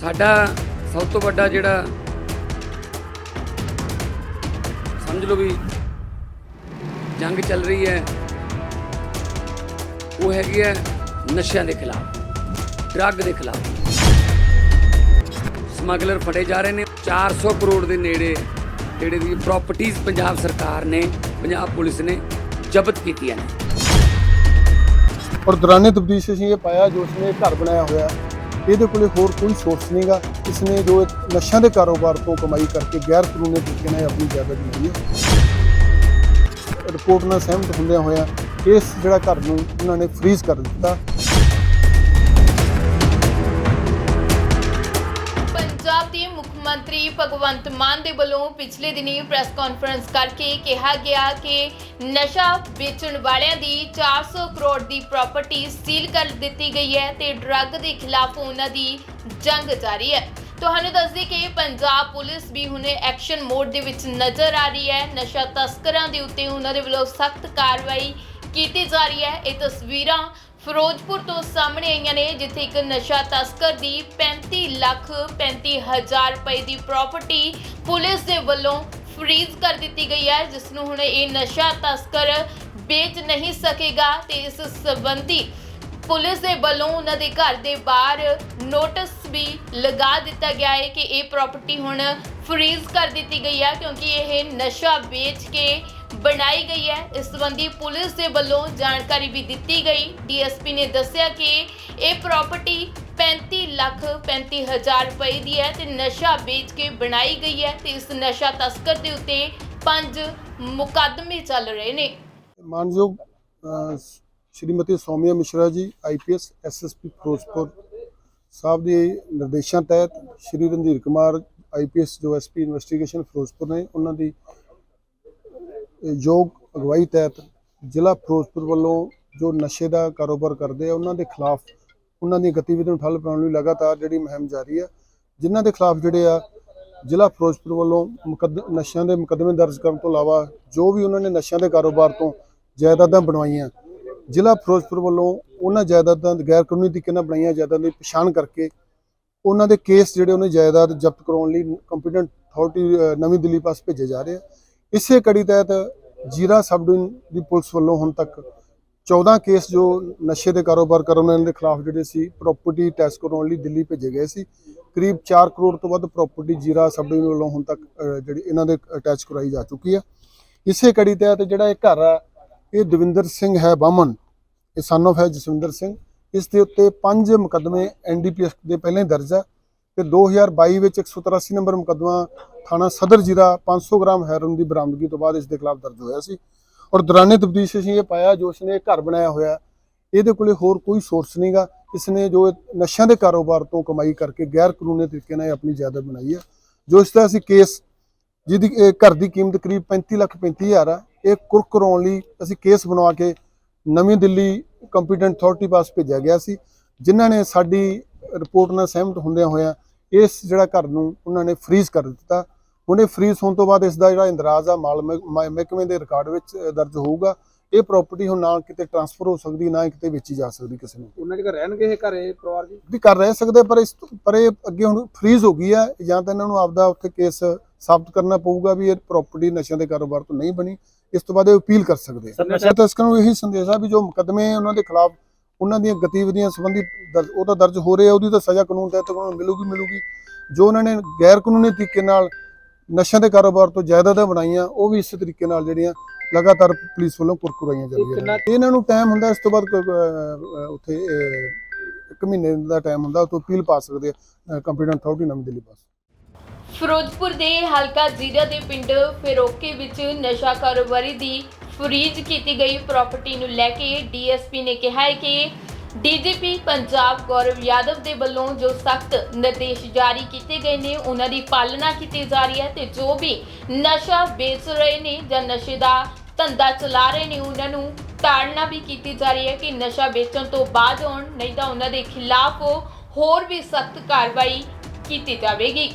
ਸਾਡਾ ਸਭ ਤੋਂ ਵੱਡਾ ਜਿਹੜਾ ਸਮਝ ਲਓ ਵੀ ਜੰਗ ਚੱਲ ਰਹੀ ਹੈ, ਉਹ ਹੈਗੀ ਹੈ ਨਸ਼ਿਆਂ ਦੇ ਖਿਲਾਫ, ਡਰੱਗ ਦੇ ਖਿਲਾਫ। ਸਮਗਲਰ ਫੜੇ ਜਾ ਰਹੇ ਨੇ 400 ਕਰੋੜ ਦੇ ਨੇੜੇ ਜਿਹੜੇ ਦੀ ਪ੍ਰਾਪਰਟੀਆਂ ਪੰਜਾਬ ਸਰਕਾਰ ਨੇ, ਪੰਜਾਬ ਪੁਲਿਸ ਨੇ ਜ਼ਬਤ ਕੀਤੀਆਂ ਨੇ। ਔਰ ਦੌਰਾਨੇ ਤਬਦੀਸ਼ ਅਸੀਂ ਇਹ ਪਾਇਆ, ਜੋ ਉਸਨੇ ਘਰ ਬਣਾਇਆ ਹੋਇਆ। ਇਹਦੇ ਕੋਲੇ ਹੋਰ ਕੋਈ ਸੋਰਸ ਨਹੀਂਗਾ ਇਸਨੇ ਜੋ ਨਸ਼ਿਆਂ ਦੇ ਕਾਰੋਬਾਰ ਤੋਂ ਕਮਾਈ ਕਰਕੇ ਗੈਰ ਕਾਨੂੰਨੀ ਤਰੀਕੇ ਨਾਲ ਆਪਣੀ ਜਾਇਦਾਦ ਬਣਾਈ ਹੈ। ਰਿਪੋਰਟ ਨਾਲ ਸਹਿਮਤ ਹੁੰਦਿਆਂ ਹੋਇਆ ਇਸ ਜਿਹੜਾ ਘਰ ਨੂੰ ਉਹਨਾਂ ਨੇ ਫ੍ਰੀਜ਼ ਕਰ ਦਿੱਤਾ। ਪੰਜਾਬ ਦੇ ਮੁੱਖ ਮੰਤਰੀ ਭਗਵੰਤ ਮਾਨ ਦੇ ਵੱਲੋਂ ਪਿਛਲੇ ਦਿਨੀ ਪ੍ਰੈਸ ਕਾਨਫਰੰਸ ਕਰਕੇ ਕਿਹਾ ਗਿਆ ਕਿ ਨਸ਼ਾ ਵੇਚਣ ਵਾਲਿਆਂ ਦੀ 400 ਕਰੋੜ ਦੀ ਪ੍ਰਾਪਰਟੀ ਸੀਲ ਕਰ ਦਿੱਤੀ ਗਈ ਹੈ ਤੇ ਡਰੱਗ ਦੇ ਖਿਲਾਫ ਉਹਨਾਂ ਦੀ ਜੰਗ ਜਾਰੀ ਹੈ। ਤੁਹਾਨੂੰ ਦੱਸਦੀ ਕਿ ਪੰਜਾਬ ਪੁਲਿਸ ਵੀ ਹੁਣੇ ਐਕਸ਼ਨ ਮੋਡ ਦੇ ਵਿੱਚ ਨਜ਼ਰ ਆ ਰਹੀ ਹੈ। ਨਸ਼ਾ ਤਸਕਰਾਂ ਦੇ ਉੱਤੇ ਉਹਨਾਂ ਦੇ ਵੱਲੋਂ ਸਖਤ ਕਾਰਵਾਈ ਕੀਤੀ ਜਾ ਰਹੀ ਹੈ। ਇਹ ਤਸਵੀਰਾਂ ਫਿਰੋਜ਼ਪੁਰ ਤੋਂ ਸਾਹਮਣੇ ਆਈਆਂ ਨੇ, ਜਿੱਥੇ ਇੱਕ ਨਸ਼ਾ ਤਸਕਰ ਦੀ 35 ਲੱਖ 35 ਹਜ਼ਾਰ ਰੁਪਏ ਦੀ ਪ੍ਰਾਪਰਟੀ ਪੁਲਿਸ ਦੇ ਵੱਲੋਂ ਫ੍ਰੀਜ਼ ਕਰ ਦਿੱਤੀ ਗਈ ਹੈ, ਜਿਸ ਨੂੰ ਹੁਣ ਇਹ ਨਸ਼ਾ ਤਸਕਰ ਵੇਚ ਨਹੀਂ ਸਕੇਗਾ ਤੇ ਇਸ ਸੰਬੰਧੀ ਪੁਲਿਸ ਦੇ ਵੱਲੋਂ ਉਹਨਾਂ ਦੇ ਘਰ ਦੇ ਬਾਹਰ ਨੋਟਿਸ ਵੀ ਲਗਾ ਦਿੱਤਾ ਗਿਆ ਹੈ ਕਿ ਇਹ ਪ੍ਰਾਪਰਟੀ ਹੁਣ ਫ੍ਰੀਜ਼ ਕਰ ਦਿੱਤੀ ਗਈ ਹੈ, ਕਿਉਂਕਿ ਇਹ ਨਸ਼ਾ ਵੇਚ ਕੇ ਬਣਾਈ ਗਈ ਹੈ। ਇਸ ਸੰਬੰਧੀ ਪੁਲਿਸ ਦੇ ਵੱਲੋਂ ਜਾਣਕਾਰੀ ਵੀ ਦਿੱਤੀ ਗਈ। ਡੀਐਸਪੀ ਨੇ ਦੱਸਿਆ ਕਿ ਇਹ ਪ੍ਰਾਪਰਟੀ 35 ਲੱਖ 35 ਹਜ਼ਾਰ ਰੁਪਏ ਦੀ ਹੈ ਤੇ ਨਸ਼ਾ ਵੇਚ ਕੇ ਬਣਾਈ ਗਈ ਹੈ ਤੇ ਇਸ ਨਸ਼ਾ ਤਸਕਰ ਦੇ ਉੱਤੇ ਪੰਜ ਮੁਕੱਦਮੇ ਚੱਲ ਰਹੇ ਨੇ। ਮਾਨਯੋਗ ਸ਼੍ਰੀਮਤੀ ਸੌਮਿਆ ਮਿਸ਼ਰਾ ਜੀ ਆਈਪੀਐਸ ਐਸਐਸਪੀ ਫਿਰੋਜ਼ਪੁਰ ਸਾਹਿਬ ਦੇ ਨਿਰਦੇਸ਼ਾਂ ਤਹਿਤ ਸ਼੍ਰੀ ਰਣਧੀਰ ਕੁਮਾਰ ਆਈਪੀਐਸ ਜੋ ਐਸਪੀ ਇਨਵੈਸਟੀਗੇਸ਼ਨ ਫਿਰੋਜ਼ਪੁਰ ਨੇ, ਉਹਨਾਂ ਦੀ ਯੋਗ ਅਗਵਾਈ ਤਹਿਤ ਜ਼ਿਲ੍ਹਾ ਫਿਰੋਜ਼ਪੁਰ ਵੱਲੋਂ ਜੋ ਨਸ਼ੇ ਦਾ ਕਾਰੋਬਾਰ ਕਰਦੇ ਆ, ਉਹਨਾਂ ਦੇ ਖਿਲਾਫ ਉਹਨਾਂ ਦੀਆਂ ਗਤੀਵਿਧੀਆਂ ਨੂੰ ਠੱਲ ਪਾਉਣ ਲਈ ਲਗਾਤਾਰ ਜਿਹੜੀ ਮੁਹਿੰਮ ਜਾਰੀ ਆ, ਜਿਨ੍ਹਾਂ ਦੇ ਖਿਲਾਫ ਜਿਹੜੇ ਆ, ਜ਼ਿਲ੍ਹਾ ਫਿਰੋਜ਼ਪੁਰ ਵੱਲੋਂ ਮੁਕੱਦ, ਨਸ਼ਿਆਂ ਦੇ ਮੁਕੱਦਮੇ ਦਰਜ ਕਰਨ ਤੋਂ ਇਲਾਵਾ ਜੋ ਵੀ ਉਹਨਾਂ ਨੇ ਨਸ਼ਿਆਂ ਦੇ ਕਾਰੋਬਾਰ ਤੋਂ ਜਾਇਦਾਦਾਂ ਬਣਵਾਈਆਂ, ਜ਼ਿਲ੍ਹਾ ਫਿਰੋਜ਼ਪੁਰ ਵੱਲੋਂ ਉਹਨਾਂ ਜਾਇਦਾਦਾਂ ਗੈਰ ਕਾਨੂੰਨੀ ਤਰੀਕੇ ਨਾਲ ਬਣਾਈਆਂ ਜਾਇਦਾਦਾਂ ਦੀ ਪਛਾਣ ਕਰਕੇ ਉਹਨਾਂ ਦੇ ਕੇਸ ਜਿਹੜੇ ਉਹਨੇ ਜਾਇਦਾਦ ਜ਼ਬਤ ਕਰਾਉਣ ਲਈ ਕੰਪੀਟੈਂਟ ਅਥਾਰਟੀ ਨਵੀਂ ਦਿੱਲੀ ਪਾਸ ਭੇਜੇ ਜਾ ਰਹੇ ਆ। ਇਸੇ ਕੜੀ ਤਹਿਤ ਜੀਰਾ ਸਬ ਡਿਵੀਜ਼ਨ ਦੀ ਪੁਲਿਸ ਵੱਲੋਂ ਹੁਣ ਤੱਕ 14 ਕੇਸ ਜੋ ਨਸ਼ੇ ਦੇ ਕਾਰੋਬਾਰ ਕਰਨ ਵਾਲਿਆਂ ਦੇ ਖਿਲਾਫ ਜਿਹੜੇ ਸੀ ਪ੍ਰਾਪਰਟੀ ਟੈਸਟ ਕਰਾਉਣ ਲਈ ਦਿੱਲੀ ਭੇਜੇ ਗਏ ਸੀ। ਕਰੀਬ 4 ਕਰੋੜ ਤੋਂ ਵੱਧ ਪ੍ਰਾਪਰਟੀ ਜੀਰਾ ਸਬ ਡਿਵੀਜ਼ਨ ਵੱਲੋਂ ਹੁਣ ਤੱਕ ਜਿਹੜੀ ਇਹਨਾਂ ਦੇ ਅਟੈਚ ਕਰਾਈ ਜਾ ਚੁੱਕੀ ਹੈ। ਇਸੇ ਕੜੀ ਤਹਿਤ ਜਿਹੜਾ ਇਹ ਘਰ ਆ ਇਹ ਦਵਿੰਦਰ ਸਿੰਘ ਹੈ ਬਾਮਨ ਇਹ ਸਨ of ਹੈ ਜਸਵਿੰਦਰ ਸਿੰਘ। ਇਸ ਦੇ ਉੱਤੇ ਪੰਜ ਮੁਕੱਦਮੇ ਐਨਡੀਪੀਐਸ ਦੇ ਪਹਿਲਾਂ ਹੀ ਦਰਜ ਹੈ। ਤੇ 2022 ਵਿੱਚ 183 ਨੰਬਰ ਮੁਕੱਦਮਾ ਥਾਣਾ ਸਦਰ ਜੀਰਾ 500 ਗ੍ਰਾਮ ਹੈਰੋਇਨ ਦੀ ਬਰਾਮਦਗੀ ਤੋਂ ਬਾਅਦ ਇਸ ਦੇ ਖਿਲਾਫ ਦਰਜ ਹੋਇਆ ਸੀ ਔਰ ਦੌਰਾਨੇ ਤਬਦੀਸ਼ ਅਸੀਂ ਇਹ ਪਾਇਆ, ਜੋ ਉਸਨੇ ਘਰ ਬਣਾਇਆ ਹੋਇਆ, ਇਹਦੇ ਕੋਲੇ ਹੋਰ ਕੋਈ ਸੋਰਸ ਨਹੀਂਗਾ। ਇਸਨੇ ਜੋ ਇਹ ਨਸ਼ਿਆਂ ਦੇ ਕਾਰੋਬਾਰ ਤੋਂ ਕਮਾਈ ਕਰਕੇ ਗੈਰ ਕਾਨੂੰਨੀ ਤਰੀਕੇ ਨਾਲ ਇਹ ਆਪਣੀ ਜਾਇਦਾਦ ਬਣਾਈ ਹੈ। ਜੋ ਇਸ ਦਾ ਅਸੀਂ ਕੇਸ ਜਿਹਦੀ ਇਹ ਘਰ ਦੀ ਕੀਮਤ ਕਰੀਬ 35 ਲੱਖ 35 ਹਜ਼ਾਰ ਆ, ਇਹ ਕੁਰਕ ਕਰਾਉਣ ਲਈ ਅਸੀਂ ਕੇਸ ਬਣਵਾ ਕੇ ਨਵੀਂ ਦਿੱਲੀ ਕੰਪੀਟੈਂਟ ਅਥਾਰਟੀ ਪਾਸ ਭੇਜਿਆ ਗਿਆ ਸੀ, ਜਿਨ੍ਹਾਂ ਨੇ ਸਾਡੀ ਰਿਪੋਰਟ ਨਾਲ ਸਹਿਮਤ ਹੁੰਦਿਆਂ ਹੋਇਆਂ ਇਸ ਜਿਹੜਾ ਘਰ ਨੂੰ ਉਹਨਾਂ ਨੇ ਫ੍ਰੀਜ਼ ਕਰ ਦਿੱਤਾ। ਉਹਨੇ ਫ੍ਰੀਜ਼ ਹੋਣ ਤੋਂ ਬਾਅਦ ਇਸ ਦਾ ਜਿਹੜਾ ਇੰਦਰਾਜ਼ ਆ ਮਾਲ ਮਹਿ- ਮਹਿ- ਮਹਿਕਮੇ ਦੇ ਰਿਕਾਰਡ ਵਿੱਚ ਦਰਜ ਹੋਊਗਾ। ਇਹ ਪ੍ਰਾਪਰਟੀ ਹੁਣ ਨਾ ਕਿਤੇ ਟਰਾਂਸਫਰ ਹੋ ਸਕਦੀ ਨਾ ਕਿਤੇ ਵੇਚੀ ਜਾ ਸਕਦੀ ਕਿਸੇ ਨੂੰ। ਉਹਨਾਂ ਦੇ ਘਰ ਰਹਿਣਗੇ ਇਹ ਘਰੇ ਪਰਿਵਾਰ ਜੀ? ਵੀ ਕਰ ਰਹਿ ਸਕਦੇ ਪਰ ਇਸ ਪਰ ਇਹ ਅੱਗੇ ਹੁਣ ਫ੍ਰੀਜ਼ ਹੋ ਗਈ ਹੈ ਜਾਂ ਤਾਂ ਇਹਨਾਂ ਨੂੰ ਆਪਦਾ ਉੱਥੇ ਕੇਸ ਸਾਬਤ ਕਰਨਾ ਪਊਗਾ ਵੀ ਇਹ ਪ੍ਰਾਪਰਟੀ ਨਸ਼ਿਆਂ ਦੇ ਕਾਰੋਬਾਰ ਤੋਂ ਨਹੀਂ ਬਣੀ। ਇਸ ਤੋਂ ਬਾਅਦ ਇਹ ਅਪੀਲ ਕਰ ਸਕਦੇ ਆ। ਨਸ਼ਾ ਤਸਕਰਾਂ ਨੂੰ ਇਹੀ ਸੰਦੇਸ਼ ਆ ਵੀ ਜੋ ਮੁਕੱਦਮੇ ਉਹਨਾਂ ਦੇ ਖਿਲਾਫ ਉਹਨਾਂ ਦੀਆਂ ਗਤੀਵਿਧੀਆਂ ਸੰਬੰਧੀ ਦਰਜ- ਉਹ ਤਾਂ ਦਰਜ ਹੋ ਰਹੇ ਉਹਦੀ ਤਾਂ ਸਜ਼ਾ ਕਾਨੂੰਨ ਤਹਿਤ ਉਹਨਾਂ ਨੂੰ ਮਿਲੂਗੀ ਮਿਲੂਗੀ ਜੋ ਉਹਨਾਂ ਨੇ ਗੈਰ ਕਾਨੂੰਨੀ ਤਰੀਕੇ ਨਾਲ ਨਸ਼ਿਆਂ ਦੇ ਕਾਰੋਬਾਰ ਤੋਂ ਜਾਇਦਾਦਾਂ ਬਣਾਈਆਂ ਉਹ ਵੀ ਇਸੇ ਤਰੀਕੇ ਨਾਲ ਜਿਹੜੀਆਂ ਲਗਾਤਾਰ ਪੁਲਿਸ ਵੱਲੋਂ ਕੁਰਕੁਰਾਈਆਂ ਕਿੰਨਾ- ਨੇ। ਇਹਨਾਂ ਨੂੰ ਟਾਈਮ ਹੁੰਦਾ ਇਸ ਤੋਂ ਬਾਅਦ ਉੱਥੇ ਇੱਕ ਮਹੀਨੇ ਦਾ ਟਾਈਮ ਹੁੰਦਾ ਉਹ ਤੋਂ ਅਪੀਲ ਪਾ ਸਕਦੇ ਆ ਕੰਪੀਟੈਂਟ ਅਥਾਰਟੀ ਨਵੀਂ ਦਿੱਲੀ ਪਾਸ ਫਿਰੋਜ਼ਪੁਰ ਦੇ ਹਲਕਾ ਜ਼ੀਰਾ ਦੇ ਪਿੰਡ ਫੇਰੋਕੇ ਵਿੱਚ ਨਸ਼ਾ ਕਾਰੋਬਾਰੀ ਦੀ ਫਰੀਜ਼ ਕੀਤੀ ਗਈ ਪ੍ਰਾਪਰਟੀ ਨੂੰ ਲੈ ਕੇ ਡੀਐਸਪੀ ਨੇ ਕਿਹਾ ਹੈ ਕਿ ਡੀਜੀਪੀ ਪੰਜਾਬ ਗੌਰਵ ਯਾਦਵ ਦੇ ਵੱਲੋਂ ਜੋ ਸਖਤ ਨਿਰਦੇਸ਼ ਜਾਰੀ ਕੀਤੇ ਗਏ ਨੇ, ਉਹਨਾਂ ਦੀ ਪਾਲਣਾ ਕੀਤੀ ਜਾ ਰਹੀ ਹੈ ਤੇ ਜੋ ਵੀ ਨਸ਼ਾ ਵੇਚ ਰਹੇ ਨੇ ਜਾਂ ਨਸ਼ੇ ਦਾ ਧੰਦਾ ਚਲਾ ਰਹੇ ਨੇ, ਉਹਨਾਂ ਨੂੰ ਤਾੜਨਾ ਵੀ ਕੀਤੀ ਜਾ ਰਹੀ ਹੈ ਕਿ ਨਸ਼ਾ ਵੇਚਣ ਤੋਂ ਬਾਅਦ ਆਉਣ, ਨਹੀਂ ਤਾਂ ਉਹਨਾਂ ਦੇ ਖਿਲਾਫ ਹੋਰ ਵੀ ਸਖਤ ਕਾਰਵਾਈ ਕੀਤੀ ਜਾਵੇਗੀ।